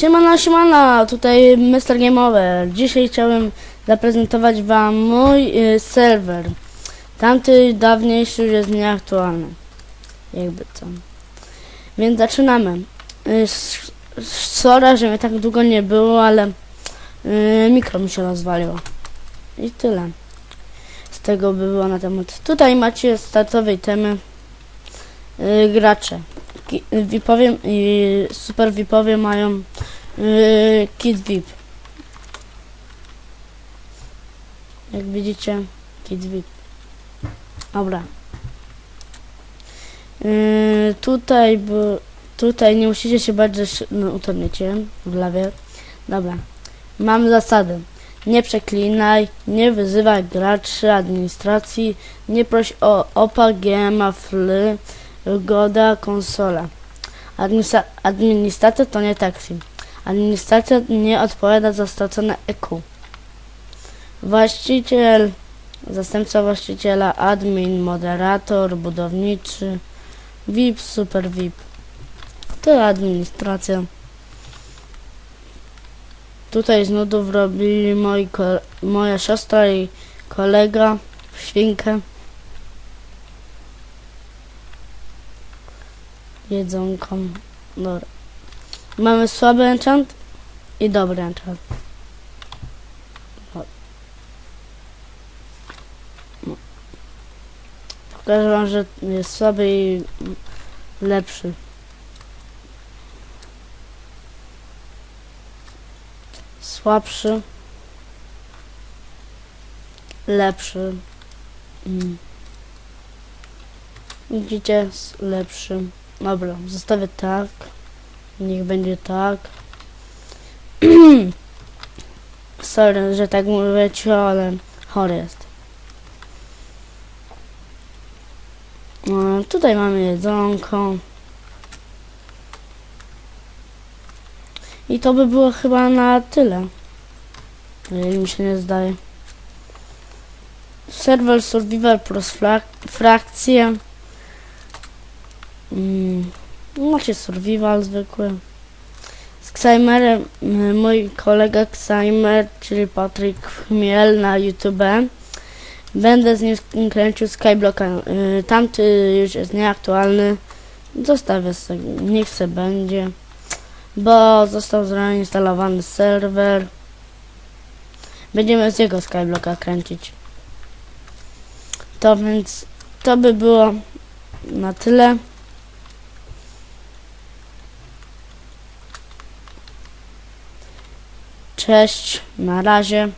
Siemano, siemano, tutaj Mr. Game Over. Dzisiaj chciałem zaprezentować wam mój y, serwer. Tamty dawniejszy już jest nieaktualny. Jakby co. Więc zaczynamy. Y, Sorry, że mnie tak długo nie było, ale y, mikro mi się rozwaliło. I tyle. Z tego by było na temat. Tutaj macie startowej temy y, gracze. VIPowie i super VIPowie mają yy, kit VIP. Jak widzicie, kit VIP. Dobra. Yy, tutaj, bo tutaj nie musicie się bać, że no, utoniecie w lawie. Dobra. Mam zasady. Nie przeklinaj, nie wyzywaj graczy administracji, nie proś o OPA, GMA, FLY, Goda, konsola. Administra- administracja to nie taksi. Administracja nie odpowiada za stracone EQ. Właściciel, zastępca właściciela, admin, moderator, budowniczy, VIP, super VIP. To administracja. Tutaj z nudów robili moi moja siostra i kolega świnkę. jedzonką. Dobra. Mamy słaby enchant i dobry enchant. Pokażę wam, że jest słaby i lepszy. Słabszy. Lepszy. Mm. Widzicie? Lepszy. Dobra, zostawię tak. Niech będzie tak. Sorry, że tak mówię ci, ale chory jest. No, tutaj mamy jedzonko. I to by było chyba na tyle. Jeżeli mi się nie zdaje. Server Survival plus frak frakcje. Mm, macie survival zwykły. Z Xaimerem, y, mój kolega Xaimer, czyli Patryk Chmiel na YouTube. Będę z nim kręcił Skyblocka. Y, Tamty już jest nieaktualny. Zostawię sobie, niech se będzie. Bo został zainstalowany serwer. Będziemy z jego Skyblocka kręcić. To więc to by było na tyle. Cześć, na razie.